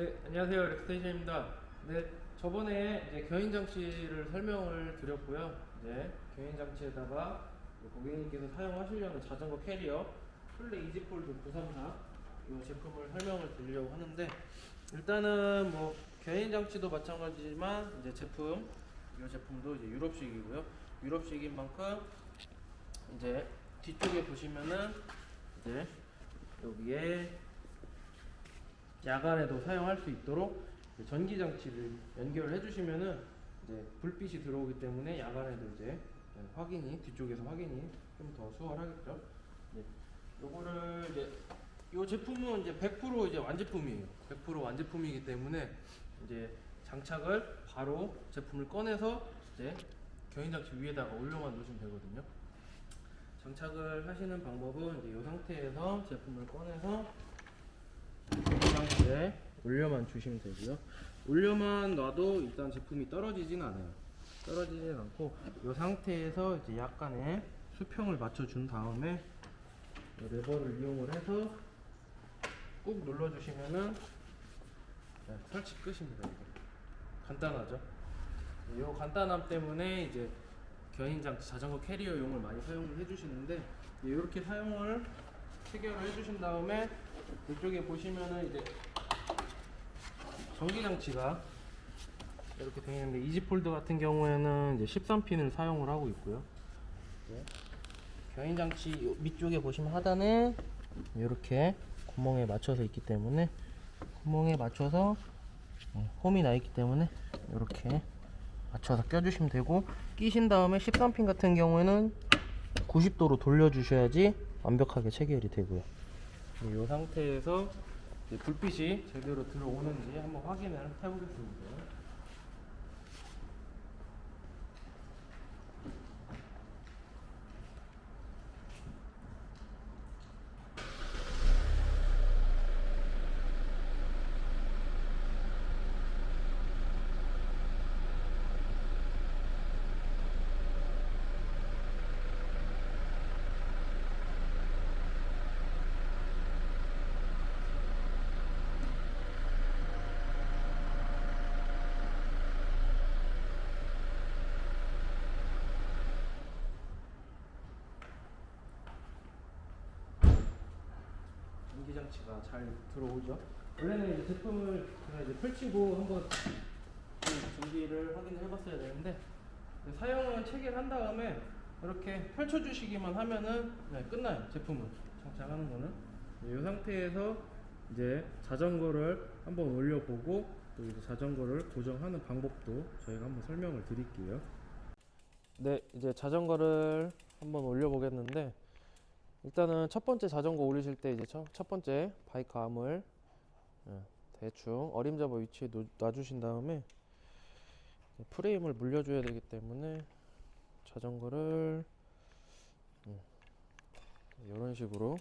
네, 안녕하세요. 렉스테이션입니다. 네, 저번에 이제 견인 장치를 설명을 드렸고요. 이제 견인 장치에다가 고객님께서 사용하시려는 자전거 캐리어 플레 이지폴드 934 이 제품을 설명을 드리려고 하는데 일단은 뭐 견인 장치도 마찬가지지만 이제 제품 이 제품도 이제 유럽식이고요. 유럽식인 만큼 이제 뒤쪽에 보시면은 이제 여기에 야간에도 사용할 수 있도록 전기 장치를 연결을 해주시면은 이제 불빛이 들어오기 때문에 야간에도 이제 네, 확인이 뒤쪽에서 확인이 좀 더 수월하겠죠. 네. 요거를 이제 요 제품은 이제 100% 이제 완제품이에요. 100% 완제품이기 때문에 이제 장착을 바로 제품을 꺼내서 이제 견인 장치 위에다가 올려만 놓으시면 되거든요. 장착을 하시는 방법은 이제 이 상태에서 제품을 꺼내서 장치에 올려만 주시면 되고요. 올려만 놔도 일단 제품이 떨어지진 않아요. 떨어지진 않고 이 상태에서 이제 약간의 수평을 맞춰준 다음에 이 레버를 이용을 해서 꾹 눌러주시면은 네, 설치 끝입니다. 이거 간단하죠. 이 간단함 때문에 이제 견인 장치 자전거 캐리어용을 많이 사용을 해주시는데 이렇게 사용을 체결을 해주신 다음에 이쪽에 보시면은 이제 전기 장치가 이렇게 되어 있는데 이지폴드 같은 경우에는 이제 13핀을 사용을 하고 있고요. 이제 견인 장치 요 밑쪽에 보시면 하단에 이렇게 구멍에 맞춰서 있기 때문에 구멍에 맞춰서 어, 홈이 나 있기 때문에 이렇게 맞춰서 껴주시면 되고 끼신 다음에 13핀 같은 경우에는 90도로 돌려주셔야지 완벽하게 체결이 되고요. 이 상태에서 이제 불빛이 제대로 들어오는지 한번 확인을 해보겠습니다. 장치가 잘 들어오죠. 원래는 이제 제품을 제가 이제 펼치고 한번 그 전기를 확인을 해봤어야 되는데 사용을 체결한 다음에 이렇게 펼쳐주시기만 하면은 네, 끝나요. 제품은 장착하는 거는 네, 이 상태에서 이제 자전거를 한번 올려보고 또 이제 자전거를 고정하는 방법도 저희가 한번 설명을 드릴게요. 네, 이제 자전거를 한번 올려보겠는데 일단은 첫 번째 자전거 올리실 때 이제 첫, 첫 번째 바이크 암을 예, 대충 어림잡아 위치에 놓, 놔주신 다음에 프레임을 물려줘야 되기 때문에 자전거를 이런 식으로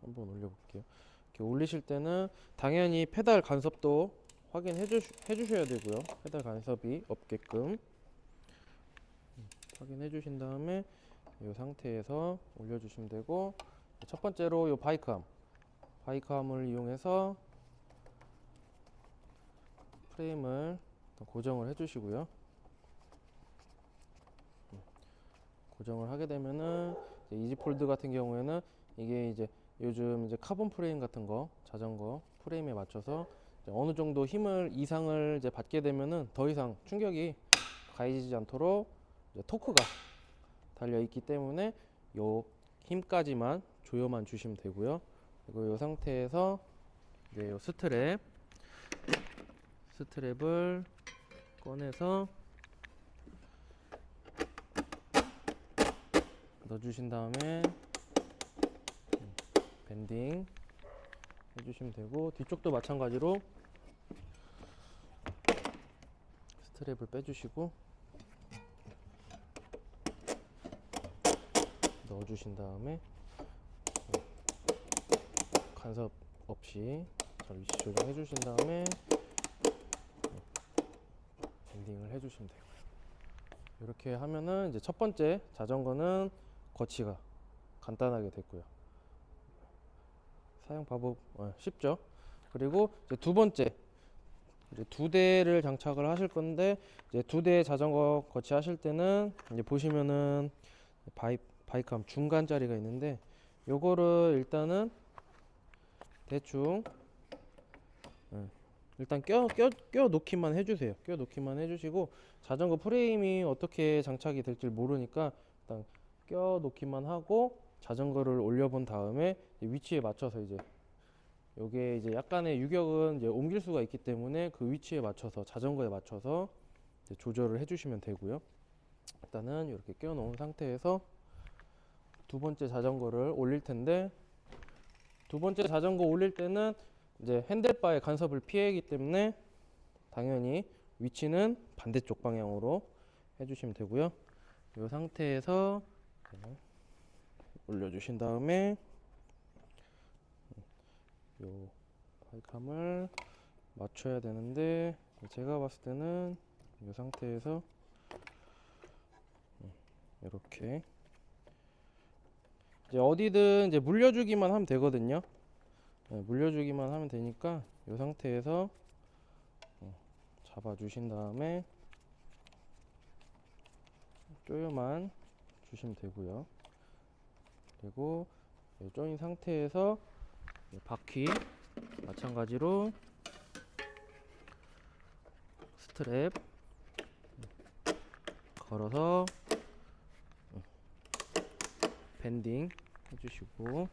한번 올려볼게요. 이렇게 올리실 때는 당연히 페달 간섭도 확인해 주, 해주셔야 되고요. 페달 간섭이 없게끔 음, 확인해 주신 다음에 이 상태에서 올려주시면 되고 첫 번째로 이 바이크암 바이크암을 이용해서 프레임을 또 고정을 해주시고요. 음, 고정을 하게 되면은 이지폴드 같은 경우에는 이게 이제 요즘 이제 카본 프레임 같은 거 자전거 프레임에 맞춰서 어느 정도 힘을 이상을 이제 받게 되면은 더 이상 충격이 가해지지 않도록 토크가 달려 있기 때문에 요 힘까지만 조여만 주시면 되고요. 그리고 이 상태에서 이제 요 스트랩 스트랩을 꺼내서 넣어주신 다음에 음, 밴딩 해주시면 되고 뒤쪽도 마찬가지로 스트랩을 빼주시고 넣어주신 다음에 어, 간섭 없이 잘 위치 조정해 주신 다음에 어, 밴딩을 해주시면 되고요. 이렇게 하면은 이제 첫 번째 자전거는 거치가 간단하게 됐고요. 사용 방법 어, 쉽죠? 그리고 이제 두 번째 이제 두 대를 장착을 하실 건데 이제 두 대 자전거 거치하실 때는 이제 보시면은 바이 바이크함 중간 자리가 있는데 요거를 일단은 대충 예, 일단 껴, 껴, 껴 놓기만 해주세요. 껴 놓기만 해주시고 자전거 프레임이 어떻게 장착이 될지 모르니까 일단 껴 놓기만 하고 자전거를 올려본 다음에 위치에 맞춰서 이제 요게 이제 약간의 유격은 이제 옮길 수가 있기 때문에 그 위치에 맞춰서 자전거에 맞춰서 조절을 해주시면 되고요. 일단은 이렇게 껴 놓은 상태에서 두 번째 자전거를 올릴 텐데 두 번째 자전거 올릴 때는 이제 핸들바의 간섭을 피하기 때문에 당연히 위치는 반대쪽 방향으로 해주시면 되고요. 이 상태에서 올려주신 다음에 요 바이크함을 맞춰야 되는데 제가 봤을 때는 이 상태에서 이렇게 이제 어디든 이제 물려주기만 하면 되거든요. 네, 물려주기만 하면 되니까 이 상태에서 어, 잡아주신 다음에 조여만 주시면 되고요. 그리고 이 조인 상태에서 이 바퀴 마찬가지로 스트랩 걸어서 밴딩 해주시고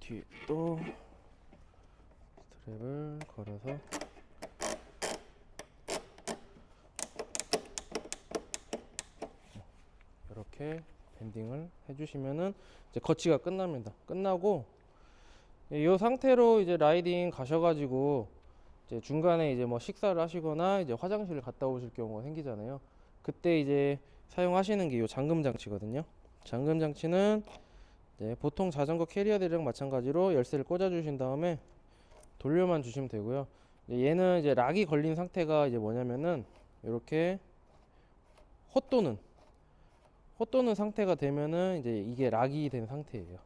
뒤에 또 스트랩을 걸어서 이렇게 밴딩을 해주시면은 이제 거치가 끝납니다. 끝나고 이 상태로 이제 라이딩 가셔가지고 이제 중간에 이제 뭐 식사를 하시거나 이제 화장실을 갔다 오실 경우가 생기잖아요. 그때 이제 사용하시는 게 이 잠금 장치거든요. 잠금 장치는 이제 보통 자전거 캐리어들이랑 마찬가지로 열쇠를 꽂아 주신 다음에 돌려만 주시면 되고요. 얘는 이제 락이 걸린 상태가 이제 뭐냐면은 이렇게 헛도는 헛도는 상태가 되면은 이제 이게 락이 된 상태예요.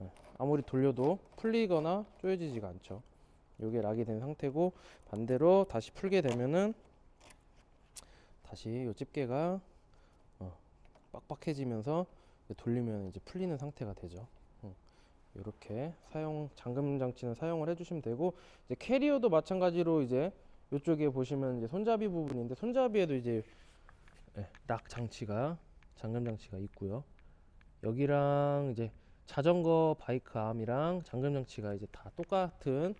예, 아무리 돌려도 풀리거나 조여지지가 않죠. 요게 락이 된 상태고 반대로 다시 풀게 되면은 다시 요 집게가 어, 빡빡해지면서 돌리면 이제 풀리는 상태가 되죠. 이렇게 사용 잠금 장치는 사용을 해주시면 되고 이제 캐리어도 마찬가지로 이제 이쪽에 보시면 이제 손잡이 부분인데 손잡이에도 이제 예, 락 장치가 잠금 장치가 있고요. 여기랑 이제 자전거 바이크 암이랑 잠금 장치가 이제 다 똑같은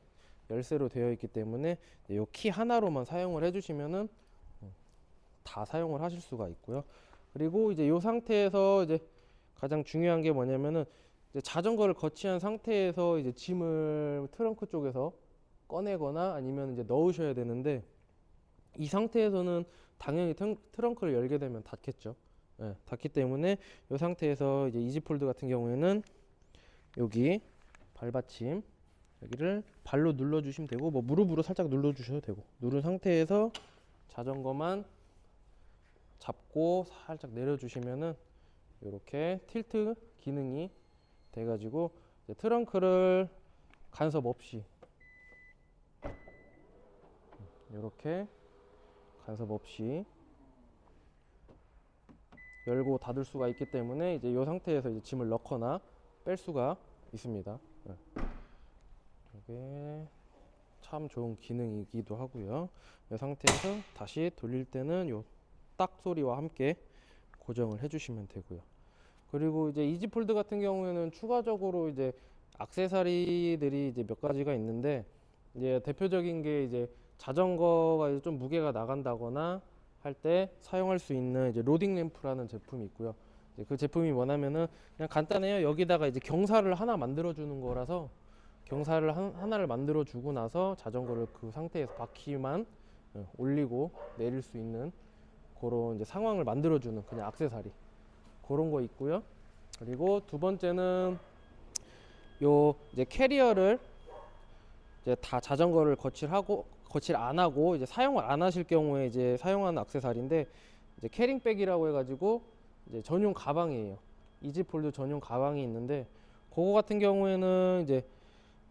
열쇠로 되어 있기 때문에 이 키 하나로만 사용을 해주시면은 어, 다 사용을 하실 수가 있고요. 그리고 이제 이 상태에서 이제 가장 중요한 게 뭐냐면은 자전거를 거치한 상태에서 이제 짐을 트렁크 쪽에서 꺼내거나 아니면 이제 넣으셔야 되는데 이 상태에서는 당연히 튼- 트렁크를 열게 되면 닫겠죠. 예, 닫기 때문에 이 상태에서 이제 이지폴드 같은 경우에는 여기 발받침 여기를 발로 눌러 주시면 되고 뭐 무릎으로 살짝 눌러 주셔도 되고 누른 상태에서 자전거만 잡고 살짝 내려 주시면은 이렇게 틸트 기능이 돼 가지고 트렁크를 간섭 없이 이렇게 간섭 없이 열고 닫을 수가 있기 때문에 이제 이 상태에서 이제 짐을 넣거나 뺄 수가 있습니다. 네. 이게 참 좋은 기능이기도 하고요. 이 상태에서 다시 돌릴 때는 요 딱 소리와 함께 고정을 해주시면 되고요. 그리고 이제 이지폴드 같은 경우에는 추가적으로 이제 액세서리들이 이제 몇 가지가 있는데 이제 대표적인 게 이제 자전거가 이제 좀 무게가 나간다거나 할 때 사용할 수 있는 이제 로딩 램프라는 제품이 있고요. 그 제품이 뭐냐면은 그냥 간단해요. 여기다가 이제 경사를 하나 만들어 주는 거라서 경사를 한, 하나를 만들어 주고 나서 자전거를 그 상태에서 바퀴만 어, 올리고 내릴 수 있는 그런 이제 상황을 만들어 주는 그냥 액세서리 그런 거 있고요. 그리고 두 번째는 요 이제 캐리어를 이제 다 자전거를 거칠하고 거칠 안 하고 이제 사용을 안 하실 경우에 이제 사용하는 액세서리인데 이제 캐링백이라고 해가지고 이제 전용 가방이에요. 이지폴드 전용 가방이 있는데 그거 같은 경우에는 이제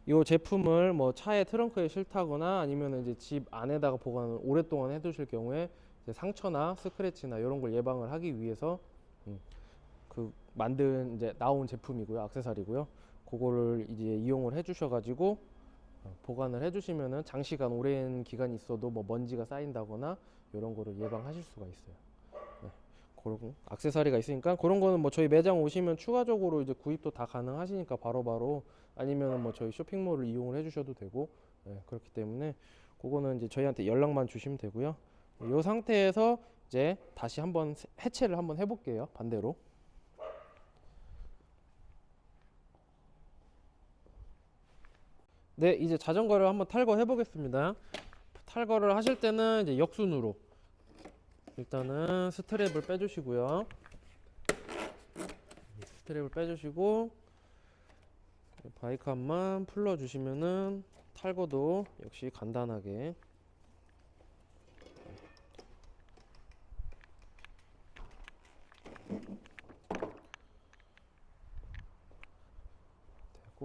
이 제품을 뭐 차에 트렁크에 실타거나 아니면 이제 집 안에다가 보관을 오랫동안 해두실 경우에 상처나 스크래치나 이런 걸 예방을 하기 위해서 음, 그 만든 이제 나온 제품이고요, 액세서리고요. 그거를 이제 이용을 해주셔가지고 어, 보관을 해주시면은 장시간 오랜 기간이 있어도 뭐 먼지가 쌓인다거나 이런 거를 예방하실 수가 있어요. 네, 그런 액세서리가 있으니까 그런 거는 뭐 저희 매장 오시면 추가적으로 이제 구입도 다 가능하시니까 바로바로 아니면은 뭐 저희 쇼핑몰을 이용을 해주셔도 되고 네, 그렇기 때문에 그거는 이제 저희한테 연락만 주시면 되고요. 이 상태에서 이제 다시 한번 세- 해체를 한번 해볼게요. 반대로. 네, 이제 자전거를 한번 탈거해 보겠습니다. 탈거를 하실 때는 이제 역순으로 일단은 스트랩을 빼주시고요. 스트랩을 빼주시고 바이크함만 풀러주시면은 탈거도 역시 간단하게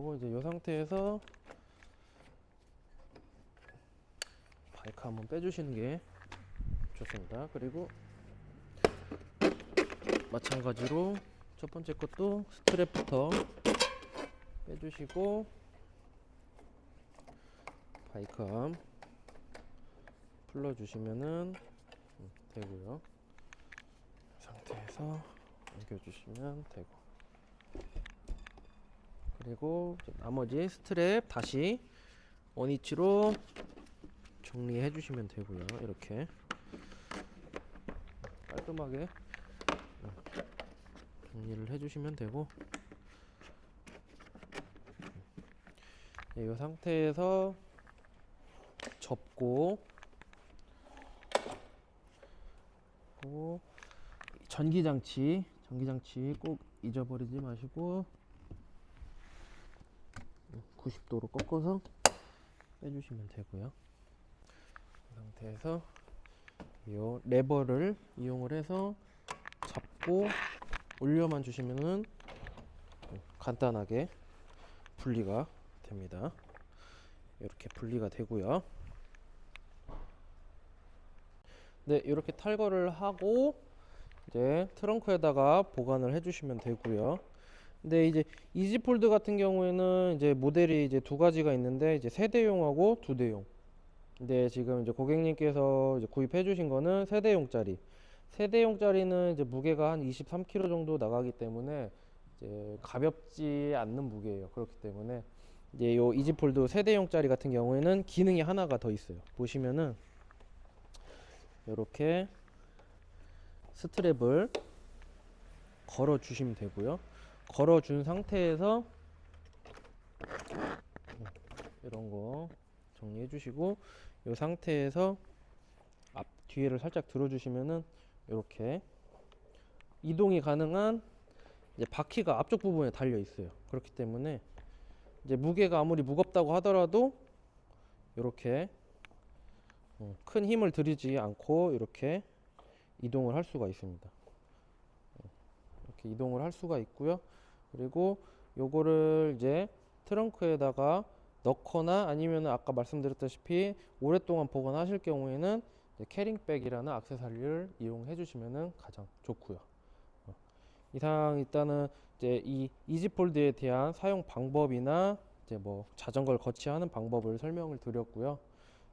되고 이제 이 상태에서 바이크 한번 빼주시는 게 좋습니다. 그리고 마찬가지로 첫 번째 것도 스트랩부터 빼주시고 바이크암 풀러주시면은 음, 되고요. 이 상태에서 옮겨주시면 되고 그리고 나머지 스트랩 다시 원위치로 정리해 주시면 되고요. 이렇게 깔끔하게 음, 정리를 해 주시면 되고 이 상태에서 접고 전기장치 전기장치 꼭 잊어버리지 마시고 90도로 꺾어서 빼주시면 되고요. 이 상태에서 이 레버를 이용을 해서 잡고 올려만 주시면은 간단하게 분리가 됩니다. 이렇게 분리가 되고요. 네, 이렇게 탈거를 하고 이제 트렁크에다가 보관을 해주시면 되고요. 근데 이제 이지폴드 같은 경우에는 이제 모델이 이제 두 가지가 있는데 이제 세대용하고 두 대용. 근데 지금 이제 고객님께서 이제 구입해 주신 거는 세대용짜리. 세대용짜리는 이제 무게가 한 23kg 정도 나가기 때문에 이제 가볍지 않는 무게예요. 그렇기 때문에 이제 요 이지폴드 세대용짜리 같은 경우에는 기능이 하나가 더 있어요. 보시면은 이렇게 스트랩을 걸어 주시면 되고요. 걸어 준 상태에서 이런 거 정리해 주시고 이 상태에서 앞 뒤에를 살짝 들어 주시면은 이렇게 이동이 가능한 이제 바퀴가 앞쪽 부분에 달려 있어요. 그렇기 때문에 이제 무게가 아무리 무겁다고 하더라도 이렇게 어, 큰 힘을 들이지 않고 이렇게 이동을 할 수가 있습니다. 어, 이렇게 이동을 할 수가 있고요. 그리고 요거를 이제 트렁크에다가 넣거나 아니면 아까 말씀드렸다시피 오랫동안 보관하실 경우에는 캐링백이라는 액세서리를 이용해 주시면은 가장 좋고요. 어, 이상 일단은 이제 이 이지폴드에 대한 사용 방법이나 이제 뭐 자전거를 거치하는 방법을 설명을 드렸고요.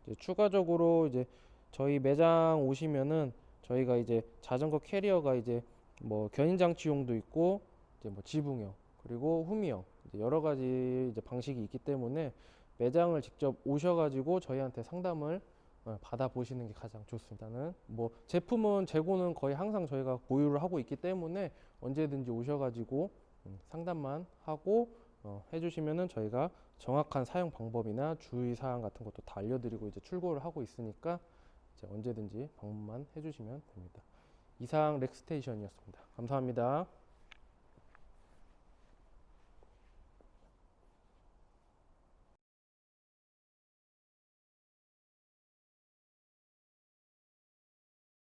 이제 추가적으로 이제 저희 매장 오시면은 저희가 이제 자전거 캐리어가 이제 뭐 견인 장치용도 있고 이제 뭐 지붕형 그리고 후미형 여러 가지 이제 방식이 있기 때문에 매장을 직접 오셔가지고 저희한테 상담을 어, 받아 보시는 게 가장 좋습니다는 뭐 제품은 재고는 거의 항상 저희가 보유를 하고 있기 때문에 언제든지 오셔가지고 음, 상담만 하고 어, 해주시면은 저희가 정확한 사용 방법이나 주의 사항 같은 것도 다 알려드리고 이제 출고를 하고 있으니까 이제 언제든지 방문만 해주시면 됩니다. 이상 렉스테이션이었습니다. 감사합니다.